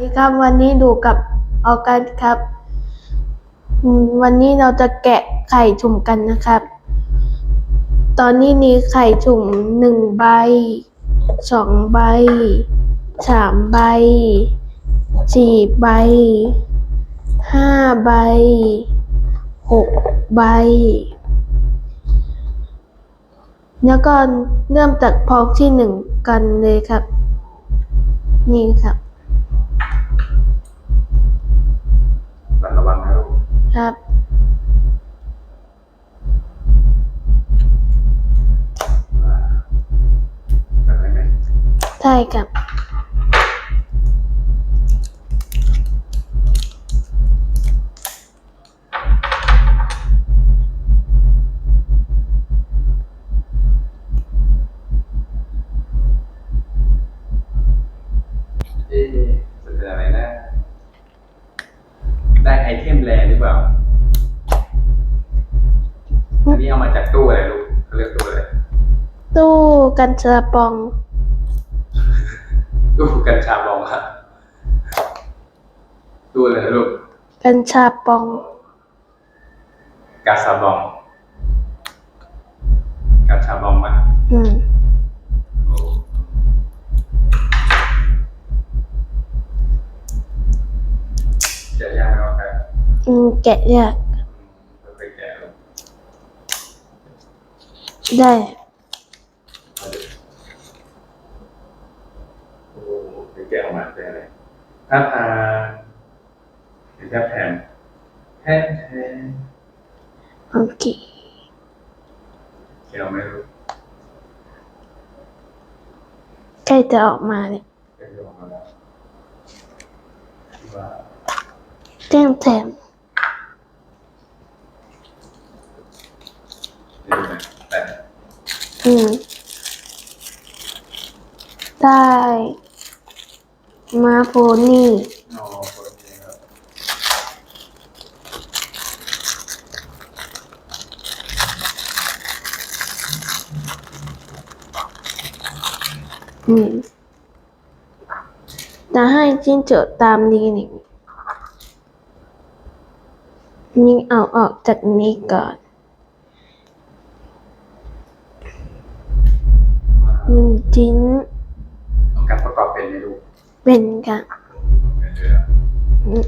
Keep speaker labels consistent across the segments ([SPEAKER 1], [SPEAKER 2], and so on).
[SPEAKER 1] ดีครับวันนี้ดูกับออกันครับ วันนี้เราจะแกะไข่ถุ่มกันนะครับ ตอนนี้มีไข่ถุ่มหนึ่งใบสองใบสามใบสี่ใบห้าใบหกใบ แล้วก็เริ่มจากพองที่หนึ่งกันเลยครับ นี่ครับ ครับ ใช่ครับ
[SPEAKER 2] กั
[SPEAKER 1] นชาปอง
[SPEAKER 2] ตู้กัญชาบองครับตู้อะไรนะลูก
[SPEAKER 1] กัญชาปอง
[SPEAKER 2] กาซาบอง กาชาบองมั้ย
[SPEAKER 1] อืม
[SPEAKER 2] โอ้จะยากไหมครับ
[SPEAKER 1] อืม แกะยาก
[SPEAKER 2] ไม่เคยแกะเลย
[SPEAKER 1] ได้
[SPEAKER 2] โอ้เคยแกะออกมาเป็นอะไร ถ้าทาเป็นแค่แผ่นแผ่นแผ่น
[SPEAKER 1] โอเค
[SPEAKER 2] เกี่ยวไม่รู้
[SPEAKER 1] ใกล้จะออกมาเลย
[SPEAKER 2] เกี่ยวออกมาแล้วว่า
[SPEAKER 1] แจ้งแถม
[SPEAKER 2] จะดูไหมแต่
[SPEAKER 1] อืม ได้ มาโพนี่
[SPEAKER 2] นอคนนี้ครับ
[SPEAKER 1] อืมจะให้จิ้งจกตามนี้นี่นี่เอาออกจากนี้ก่อนหนึ่งชิ้น
[SPEAKER 2] เป็น
[SPEAKER 1] กัน
[SPEAKER 2] เป็นเรือ
[SPEAKER 1] อืม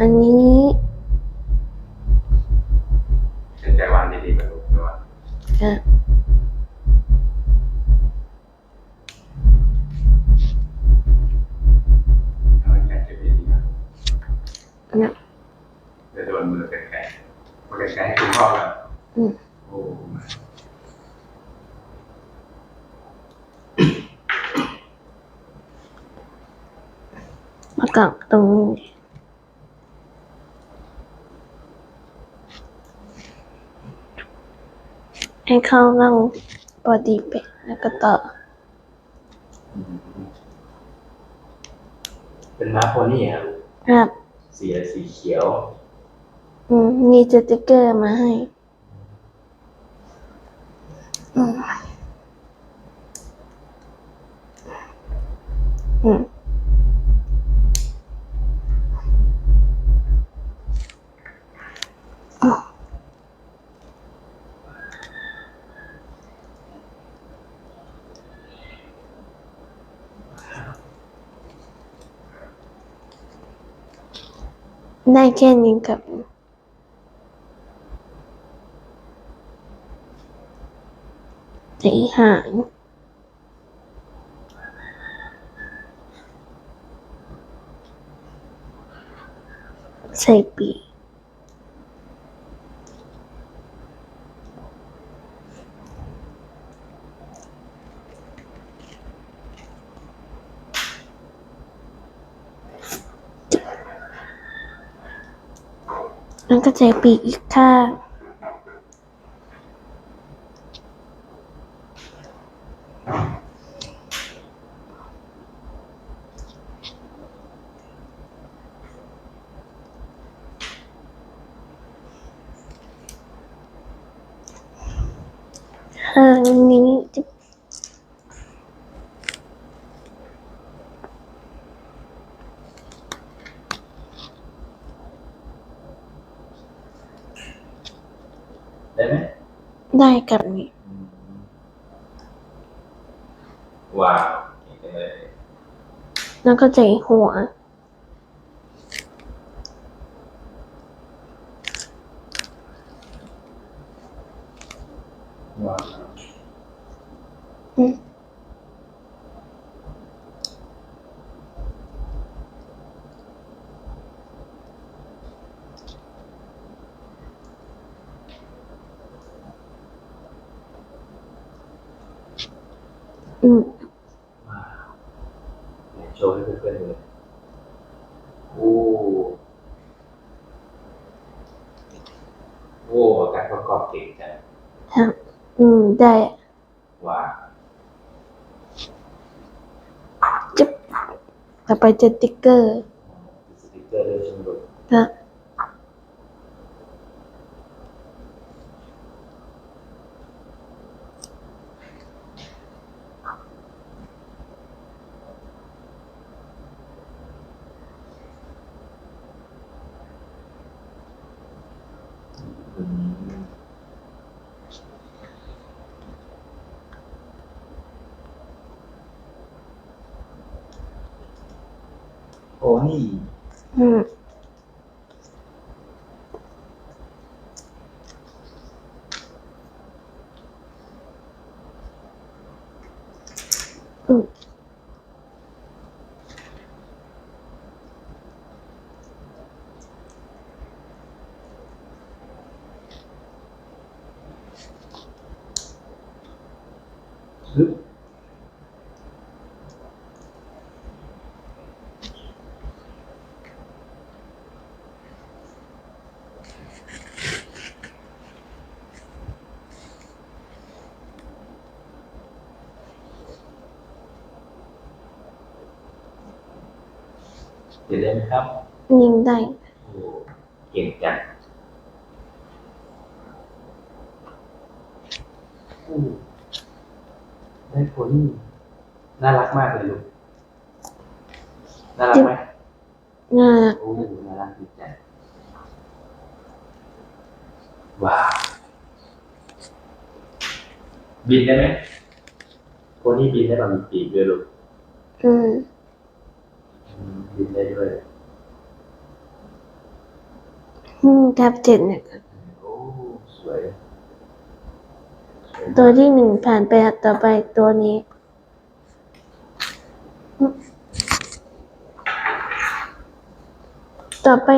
[SPEAKER 1] อันนี้
[SPEAKER 2] เป็นใจวางดีๆกับรูปด้วย
[SPEAKER 1] อะ
[SPEAKER 2] เอา มา
[SPEAKER 1] กางตรงนี้ให้เข้าร่างบอดี้ไปแล้วก็ต่อ
[SPEAKER 3] เป็นม้าโพนี่ครับ
[SPEAKER 1] ครับ
[SPEAKER 3] สีอะไรสีเขียว
[SPEAKER 1] อืมมีสติกเกอร์มาให้ ได้แค่นี้กับ สีหางใส่ปีก แล้วก็ใช้ปีกอีกข้าง ได้ไหมได้ครับนี่
[SPEAKER 2] ว้าวง
[SPEAKER 1] แล้วก็ใจหัว
[SPEAKER 2] โชว์ให้เพื่อนๆดูเลยโอ้โอ้การประกอบเก่งจัง
[SPEAKER 1] ครับอืม ได้
[SPEAKER 2] ว้าว
[SPEAKER 1] จึ๊บต่อไปจะติ๊กเกอร์
[SPEAKER 2] มีสติ๊กเกอร์ด้วยใช่ไหมลูก
[SPEAKER 1] นะ
[SPEAKER 2] อื นี่
[SPEAKER 1] อืม อืม
[SPEAKER 2] ฮึบ เดี๋ยวได้ไหมครับ
[SPEAKER 1] ยิงได้
[SPEAKER 2] โอ้เก่งจังโอ้ได้โพนี่น่ารักมากเลยลูก น่ารักไหม
[SPEAKER 1] น่า
[SPEAKER 2] โอ้น่ารักดีจังว้าว บินได้ไหมโพนี่บินได้แบบมีปีกด้วยลูก
[SPEAKER 1] อืม
[SPEAKER 2] อืมบินได้ด้วย
[SPEAKER 1] อืมแท็บเจ็ดเนี่ยครับ
[SPEAKER 2] โอ้สวยสวยมาก
[SPEAKER 1] ตัวที่หนึ่งผ่านไปต่อไปตัวนี้อืมต่อไป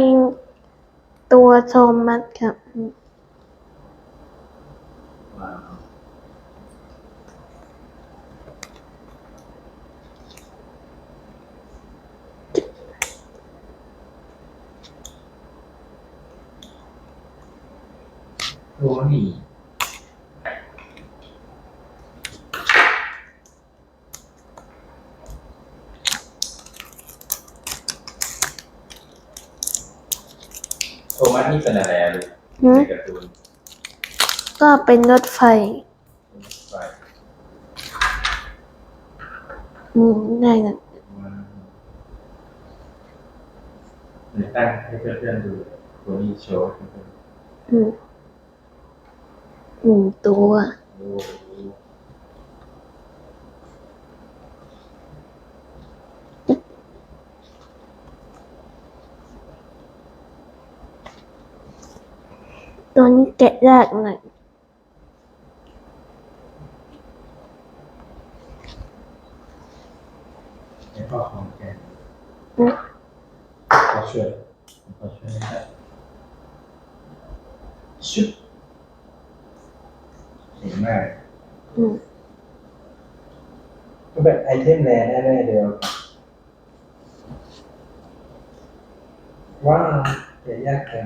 [SPEAKER 1] ตัวโทมัสครับอืม
[SPEAKER 2] ว้าว โอ้นี่ โทมัสนี่เป็นอะไรอะลูก
[SPEAKER 1] หื
[SPEAKER 2] ใน
[SPEAKER 1] ม
[SPEAKER 2] การ์ตูน
[SPEAKER 1] ก็เป็นรถไฟ
[SPEAKER 2] ไป
[SPEAKER 1] อืมได้นะ
[SPEAKER 2] ว้าวเดี๋ยวตั้งให้เพื่อนๆดูตัวนี้โชว์ให้เพื่อน
[SPEAKER 1] อืม หนึ่งตัว
[SPEAKER 2] ๆโอ้โห
[SPEAKER 1] ตัวนี้แกะยากหน่อย
[SPEAKER 4] ให้พ่อของแก
[SPEAKER 1] อืม
[SPEAKER 4] ขอช่วยขอช่วยนะครับชุดเก่งมาก
[SPEAKER 1] อืม
[SPEAKER 4] ก็แบบไอเทมแรแน่ๆเดียวว้าว เก๋ยากจัง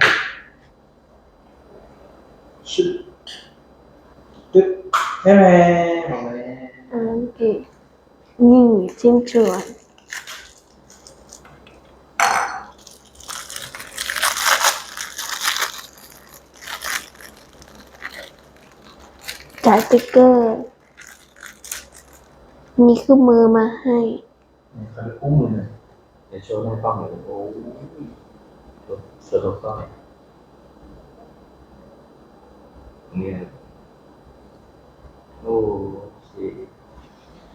[SPEAKER 4] ชุดจุดแม่แม่ของแม่
[SPEAKER 1] อ่าโอเคนี่ชิ้นส่วนจ่ายสติ๊กเกอร์มีเครื่องมือมาให้
[SPEAKER 4] เขาจะอุ้มมือหน่อย
[SPEAKER 2] เดี๋ยวโชว์หน้ากล้องหน่อยโอ้ ยโชว์โชว์ตัวกล้องนี่ยโอ้สี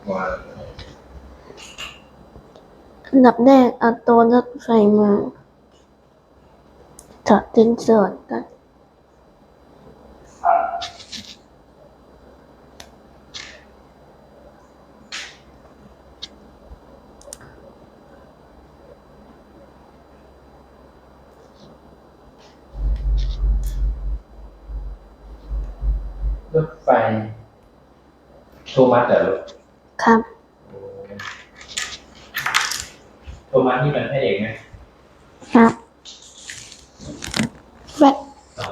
[SPEAKER 4] ว่า
[SPEAKER 1] อันดับแรกเอาตัวรถไฟมาถอดชิ้นส่วนกัน
[SPEAKER 2] รถไฟ โทมัสเหรอลูก
[SPEAKER 1] ครับ
[SPEAKER 2] โทมัสนี่เป็นพระเอกไหม
[SPEAKER 1] ครับแวะ
[SPEAKER 2] ต่อ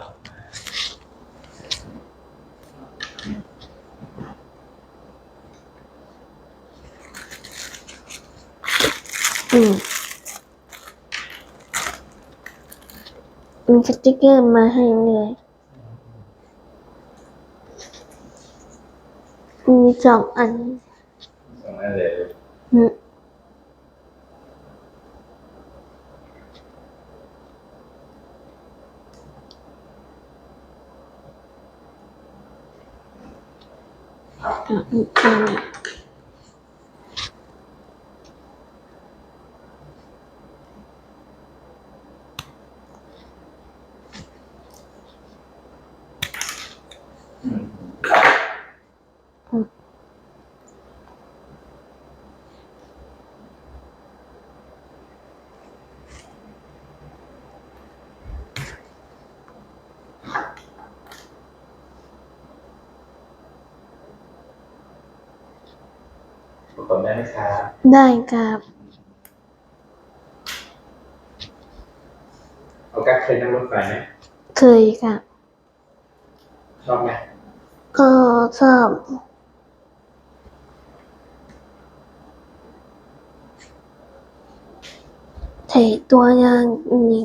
[SPEAKER 1] อืมมีสติ๊กเกอร์มาให้เลย มีสองอัน
[SPEAKER 4] สองอันเลย
[SPEAKER 1] อืม อะอีกอันหนึ่ง
[SPEAKER 4] อืม
[SPEAKER 2] ประกอบได้ไหมครับ
[SPEAKER 1] ได้ครับ
[SPEAKER 2] เอากั๊กเคยนั่งรถไฟไหม
[SPEAKER 1] เคยครับ
[SPEAKER 2] ชอบไหม
[SPEAKER 1] ก็ชอบใช้ตัวอย่างนี้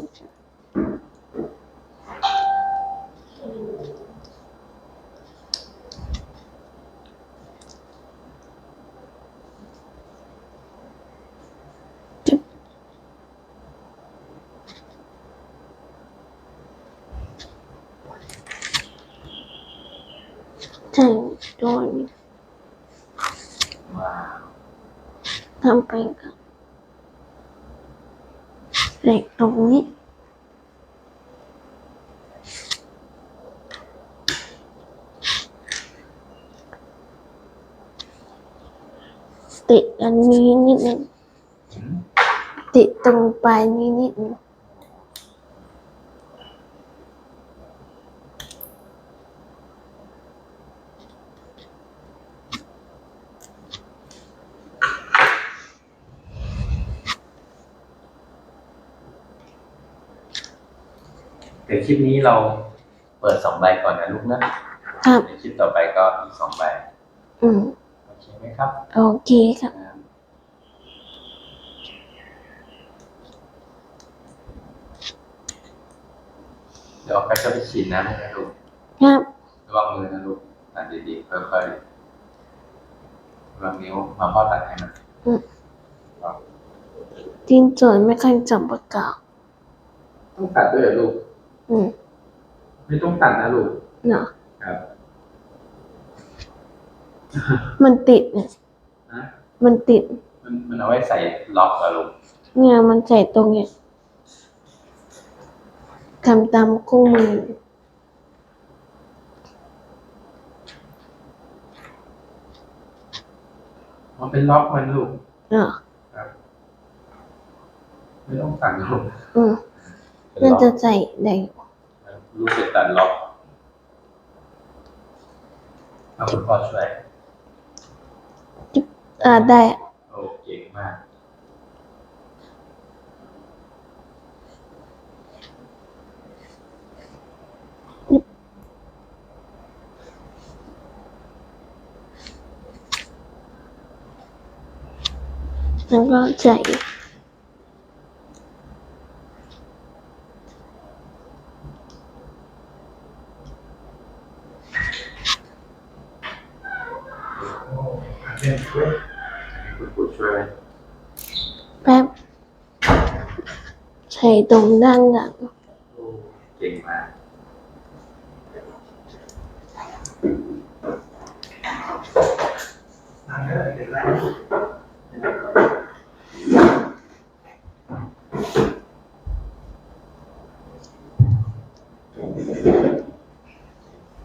[SPEAKER 1] ใช้ตัวนี้
[SPEAKER 2] ว้าว
[SPEAKER 1] ทำไปกับเหล็กตรงนี้ ติดอันนี้นิดนึง
[SPEAKER 2] อืม
[SPEAKER 1] ติดตรงปลายนี้นิดนึง
[SPEAKER 2] เดี๋ ยวคลิปนี้เราเปิดสองใบก่อนนะลูกนะครับเดี๋ยวคลิปต่อไปก็อีกสองใบ
[SPEAKER 1] อืม
[SPEAKER 2] โอเคไหมครับ
[SPEAKER 1] โอเคครับ
[SPEAKER 2] เดี๋ยวก็จะไปฉีดน้ำให้นะลูก
[SPEAKER 1] ครับ
[SPEAKER 2] ระวังมือนะลูกตัดดีๆค่อยๆระวังนิ้วมาพ่อตัดให้มัน
[SPEAKER 1] จินส่วนไม่ค่อยจับประกอบ
[SPEAKER 2] ต้องตัดด้วยเหรอลูก
[SPEAKER 1] อืม
[SPEAKER 2] ไม่ต้องตัดนะลูก
[SPEAKER 1] เนาะ
[SPEAKER 2] ครับ
[SPEAKER 1] มันติดเนี่ย
[SPEAKER 2] นะ
[SPEAKER 1] มันติด
[SPEAKER 2] มันมันเอาไว้ใส่ล็อกอะลูก
[SPEAKER 1] เนี่ยมันใส่ตรงเนี้ยทำตามคู่มือ
[SPEAKER 2] มันเป็นล็อกมันลูก
[SPEAKER 1] เนาะ
[SPEAKER 2] ครับไม่ต้องตัดนะลูก
[SPEAKER 1] อืม
[SPEAKER 2] เป็น
[SPEAKER 1] น่า
[SPEAKER 2] ล็อก
[SPEAKER 1] จะใส่ได้
[SPEAKER 2] ลูกจะตัดล็อกเอาคุณพ่อช่วย
[SPEAKER 1] อ่าได้
[SPEAKER 2] โอ้เก่งมาก
[SPEAKER 1] แล้วก็ใส่
[SPEAKER 2] เล่นช่วยให้คุณปู่ช่วยไหม
[SPEAKER 1] แป๊บ ใส่ ตรงด้านหลัง
[SPEAKER 2] โอ้เก่งมาก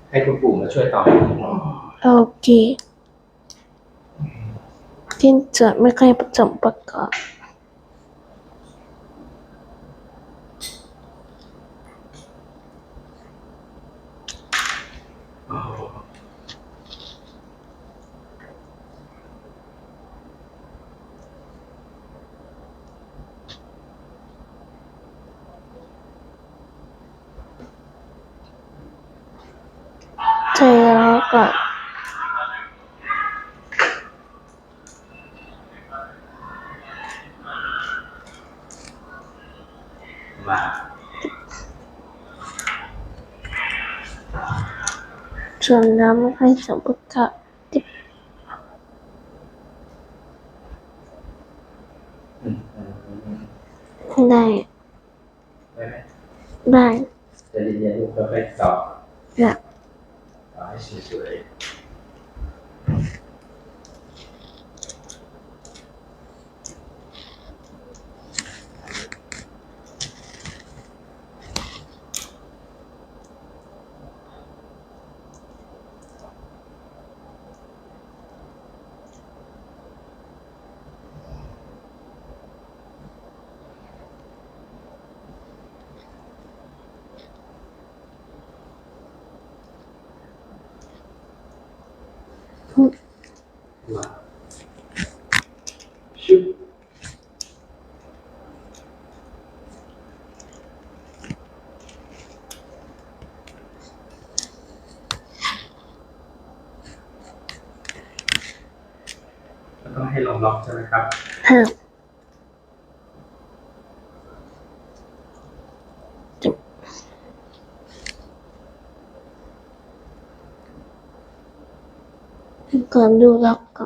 [SPEAKER 2] ให้คุณปู่มาช่วยตอบ
[SPEAKER 1] โอเค ที่เกิดไม่ค่อยผสมประกอบ ส่วนน้ำไม่ค่อยสมประกอบที่
[SPEAKER 2] อืมอืมอืม
[SPEAKER 1] ได้
[SPEAKER 2] ได้ไหม
[SPEAKER 1] ได้
[SPEAKER 2] จะเรียนลูกค่อยๆตอบ
[SPEAKER 1] อยาก
[SPEAKER 2] ตอบให้สวย
[SPEAKER 1] อืม
[SPEAKER 2] ๆ มาชุบ
[SPEAKER 4] ต้องให้ลองล็อกใช่ไหมครับ
[SPEAKER 1] ก่อนดูล็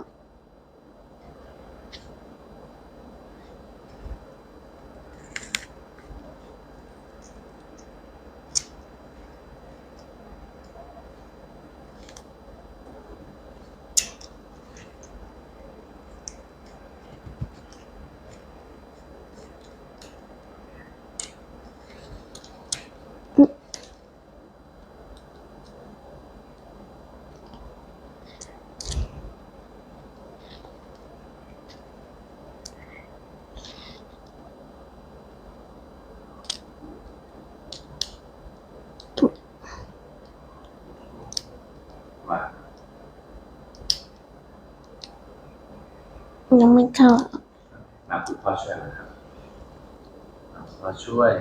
[SPEAKER 1] ยังไม่เข้า
[SPEAKER 2] มาคุณพ่อช่วยนะครับมาคุณพ่อช่วย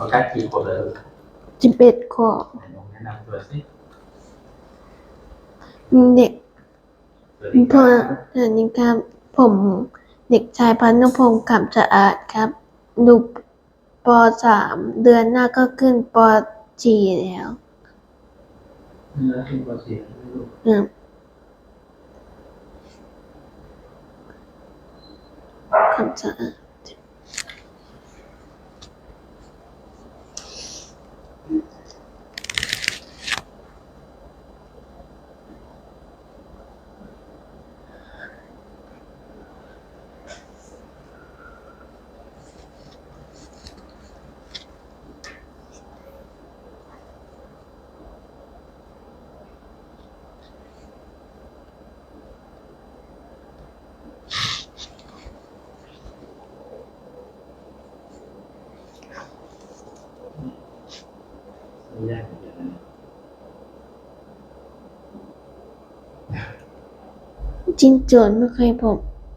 [SPEAKER 2] พอกัดกี่ขวบแล้วลูก
[SPEAKER 1] สิบเอ็ดข้อ
[SPEAKER 2] ไหนลองแนะนำตัวสิ
[SPEAKER 1] เด็ก
[SPEAKER 2] สวัสดีค
[SPEAKER 1] พ่อ
[SPEAKER 2] รับ
[SPEAKER 1] สวัสดีครับ ผมเด็กชายพันธุพงศ์ขำสะอาดครับดูปสามเดือนหน้าก็ขึ้นปสี่แล้ว
[SPEAKER 2] เนื้อเป็นภาษีไม่รู้
[SPEAKER 1] อืมขำสะอาด จิ้นโจนไม่เคยพบ